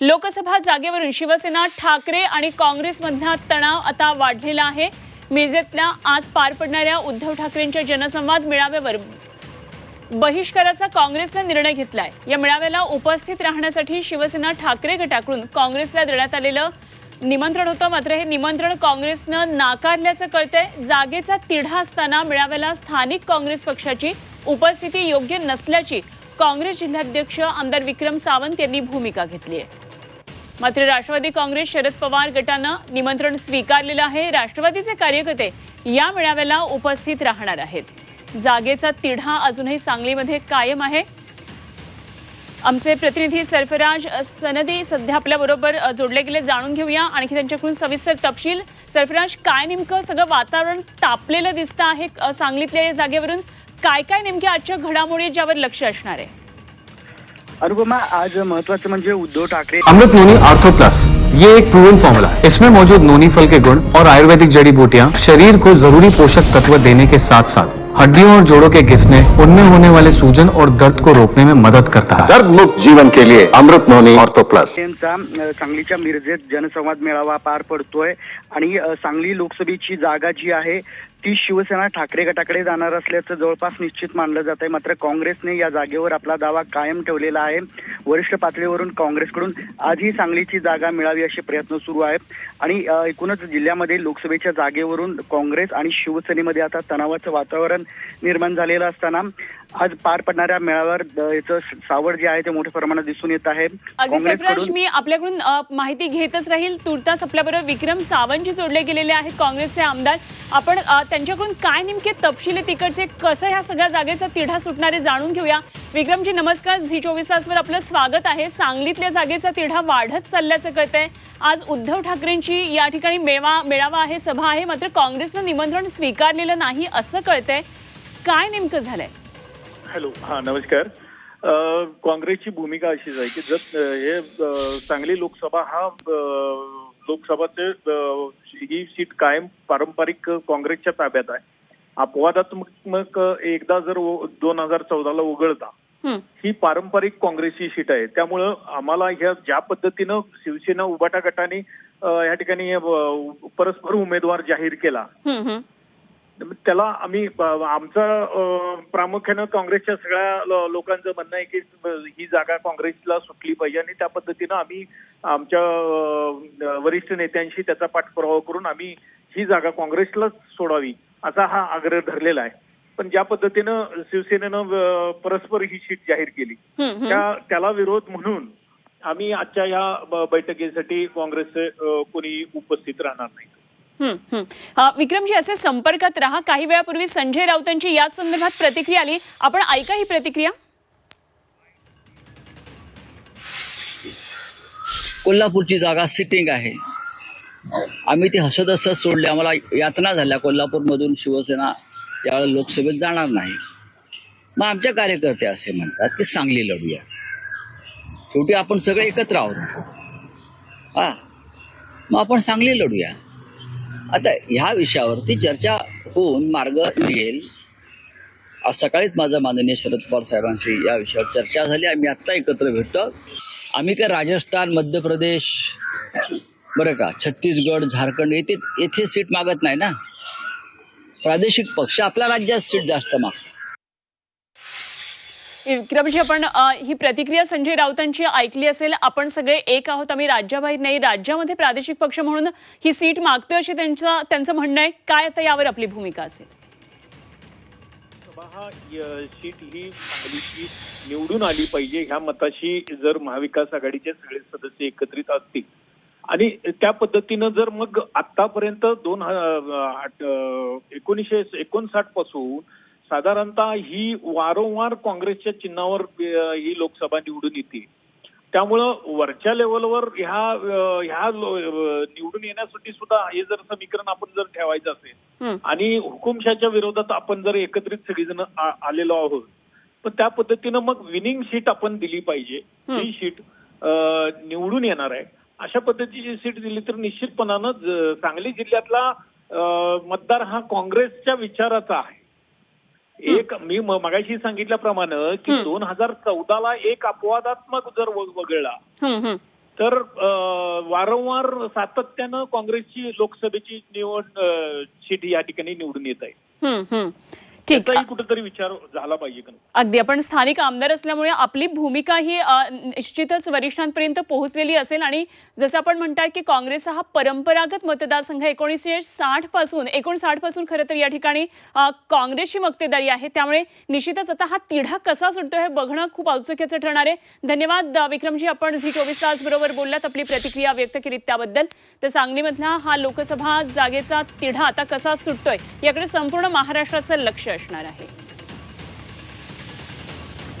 लोकसभा जागेवरून शिवसेना ठाकरे आणि काँग्रेसमधला तणाव आता वाढलेला आहे. मिरजेतल्या आज पार पडणाऱ्या उद्धव ठाकरेंच्या जनसंवाद मेळाव्यावर बहिष्काराचा काँग्रेसने निर्णय घेतलाय. या मेळाव्याला उपस्थित राहण्यासाठी शिवसेना ठाकरे गटाकडून काँग्रेसला देण्यात आलेलं निमंत्रण होतं. मात्र हे निमंत्रण काँग्रेसनं नाकारल्याचं कळतंय. जागेचा तिढा असताना मेळाव्याला स्थानिक काँग्रेस पक्षाची उपस्थिती योग्य नसल्याची काँग्रेस जिल्हाध्यक्ष आमदार विक्रम सावंत यांनी भूमिका घेतली आहे. मात्र राष्ट्रवादी काँग्रेस शरद पवार गटानं निमंत्रण स्वीकारलेलं आहे. राष्ट्रवादीचे कार्यकर्ते या मेळाव्याला उपस्थित राहणार आहेत. जागेचा तिढा अजूनही सांगलीमध्ये कायम आहे. आमचे प्रतिनिधी सरफराज सनदी सध्या आपल्याबरोबर जोडले गेले जाणून घेऊया. आणखी त्यांच्याकडून सविस्तर तपशील. सरफराज काय नेमकं सगळं वातावरण तापलेलं दिसतं आहे सांगलीतल्या या जागेवरून? काय काय नेमक्या आजच्या घडामोडी ज्यावर लक्ष असणार आहे? अनुपमा आज महत्वाचं म्हणजे Uddhav Thackeray Amrut noni ortho plus ये एक प्रूवन फॉर्मूला है। इसमें मौजूद नोनी फल के गुण और आयुर्वेदिक जड़ी बूटियाँ शरीर को जरूरी पोषक तत्व देने के साथ साथ हड्डियों और जोड़ों के घिसने उनमें होने वाले सूजन और दर्द को रोकने में मदद करता है। दर्द मुक्त जीवन के लिए अमृत नोनी ऑर्थो प्लस यांचा अ, सांगलीच्या मिरजेत जनसंवाद मेळावा पार पडतोय. आणि अ, सांगली लोकसभेची जागा जी आहे ती शिवसेना ठाकरे गटाकडे जाणार असल्याचं जवळपास निश्चित मानलं जात आहे. मात्र काँग्रेसने या जागेवर आपला दावा कायम ठेवलेला आहे. वरिष्ठ पातळीवरून काँग्रेसकडून आजही सांगलीची जागा मिळावी असे प्रयत्न सुरू आहेत. आणि एकूणच जिल्ह्यामध्ये लोकसभेच्या जागेवरून काँग्रेस आणि शिवसेनेमध्ये आता तणावाचं वातावरण निर्माण झालेलं असताना आज पार पडणाऱ्या मेळाव्यावर याचं सावड जे आहे ते मोठ्या प्रमाणात दिसून येत आहे. सरफराज मी आपल्याकडून माहिती घेतच राहील. तुर्तास आपल्याबरोबर विक्रम सावंतजी जोडले गेलेले आहेत काँग्रेसचे आमदार. आपण त्यांच्याकडून काय नेमके तपशील आहे तिकडचे? कसं ह्या सगळ्या जागेचा तिढा सुटणारे जाणून घेऊया. विक्रमजी नमस्कार. झी चोवीस तासवर आपलं स्वागत आहे. सांगलीतल्या जागेचा तिढा वाढत चालल्याचं कळतंय. आज उद्धव ठाकरेंची या ठिकाणी मेवा मेळावा आहे सभा आहे. मात्र काँग्रेसनं निमंत्रण स्वीकारलेलं नाही असं कळतंय. काय नेमकं झालंय? हॅलो. हा नमस्कार. काँग्रेसची भूमिका अशीच आहे की जर हे सांगली लोकसभा हा लोकसभाचे ही सीट कायम पारंपरिक काँग्रेसच्या ताब्यात आहे अपवादात्मक एकदा जर दोन हजार चौदाला वगळता हं. ही पारंपरिक काँग्रेसची सीट आहे त्यामुळं आम्हाला ह्या ज्या पद्धतीनं शिवसेना उबाटा गटाने या ठिकाणी परस्पर उमेदवार जाहीर केला. त्याला आम्ही आमचं प्रामुख्यानं काँग्रेसच्या सगळ्या लोकांचं म्हणणं आहे की ही जागा काँग्रेसला सुटली पाहिजे आणि त्या पद्धतीनं आम्ही आमच्या वरिष्ठ नेत्यांशी त्याचा पाठपुरावा करून आम्ही ही जागा काँग्रेसलाच सोडावी असा हा आग्रह धरलेला आहे पण ज्या पद्धतीनं शिवसेनेनं परस्पर ही सीट जाहीर केली. त्या त्याला विरोध म्हणून आम्ही आजच्या या बैठकीसाठी काँग्रेसचे कोणी उपस्थित राहणार नाही विक्रमजी असे संपर्कात राहा. काही वेळापूर्वी संजय राऊतांची याच संदर्भात प्रतिक्रिया आली. आपण ऐका ही प्रतिक्रिया. कोल्हापूरची जागा सिटिंग आहे. आम्ही ती हसत हसत सोडली. आम्हाला यातना झाल्या. कोल्हापूरमधून शिवसेना यावेळेला लोकसभेत जाणार नाही. मग आमच्या कार्यकर्ते असे म्हणतात की सांगली लढूया. शेवटी आपण सगळे एकत्र आहोत. हा. मग आपण सांगली लढूया. आता ह्या विषयावरती चर्चा होऊन मार्ग निघेल. आज सकाळीच माझं माननीय शरद पवार साहेबांशी या विषयावर चर्चा झाली. आम्ही आत्ता एकत्र भेटतो. आम्ही काय राजस्थान मध्य प्रदेश बरं का छत्तीसगड झारखंड येथे येथे सीट मागत नाही ना? प्रादेशिक पक्ष आपल्या राज्यात सीट जास्त मागतो. विक्रमजी आपण ही प्रतिक्रिया संजय राऊतांची ऐकली असेल. आपण सगळे एक आहोत. आम्ही राज्याबाहेर नाही राज्यामध्ये प्रादेशिक पक्ष म्हणून ही सीट मागतोय अशी त्यांचं त्यांचं म्हणणं आहे. काय आता यावर आपली भूमिका असेल? सभा सीट ही निवडून आली पाहिजे. ह्या मताशी जर महाविकास आघाडीचे सगळे सदस्य एकत्रित असतील आणि त्या पद्धतीनं जर मग आतापर्यंत दोन आठ- एकोणीसशे एकोणसाठपासून साधारणतः ही वारंवार काँग्रेसच्या चिन्हावर ही लोकसभा निवडून येते त्यामुळं वरच्या लेवलवर ह्या ह्या निवडून येण्यासाठी सुद्धा हे जर समीकरण आपण जर ठेवायचं असेल. आणि हुकुमशाच्या विरोधात आपण जर एकत्रित सगळीजण आलेलो आहोत पण त्या पद्धतीनं मग विनिंग सीट आपण दिली पाहिजे हं. सीट निवडून येणार आहे अशा पद्धतीची सीट दिली तर निश्चितपणानं सांगली जिल्ह्यातला मतदार हा काँग्रेसच्या विचाराचा आहे एक मी मगाशी सांगितल्याप्रमाणे की. दोन हजार चौदाला एक अपवादात्मक जर वग- वगळला. तर वारंवार सातत्यानं काँग्रेसची लोकसभेची निवड सीट या ठिकाणी निवडून येत आहे त्याचाही कुठेतरी विचार झाला पाहिजे का? अगदी. आपण स्थानिक आमदार असल्यामुळे आपली भूमिका ही निश्चितच वरिष्ठांपर्यंत पोहोचलेली असेल आणि जसं आपण म्हणताय की काँग्रेस हा परंपरागत मतदारसंघ एकोणीसशे साठपासून एकोणसाठपासून खरं तर या ठिकाणी काँग्रेसची मक्तेदारी आहे. त्यामुळे निश्चितच आता हा तिढा कसा सुटतो हे बघणं खूप औत्सुक्याचं ठरणार आहे. धन्यवाद विक्रमजी. आपण झी चोवीस तास बरोबर बोललात आपली प्रतिक्रिया व्यक्त केली त्याबद्दल. तर सांगलीमधला हा लोकसभा जागेचा तिढा आता कसा सुटतोय याकडे संपूर्ण महाराष्ट्राचं लक्ष असणार आहे.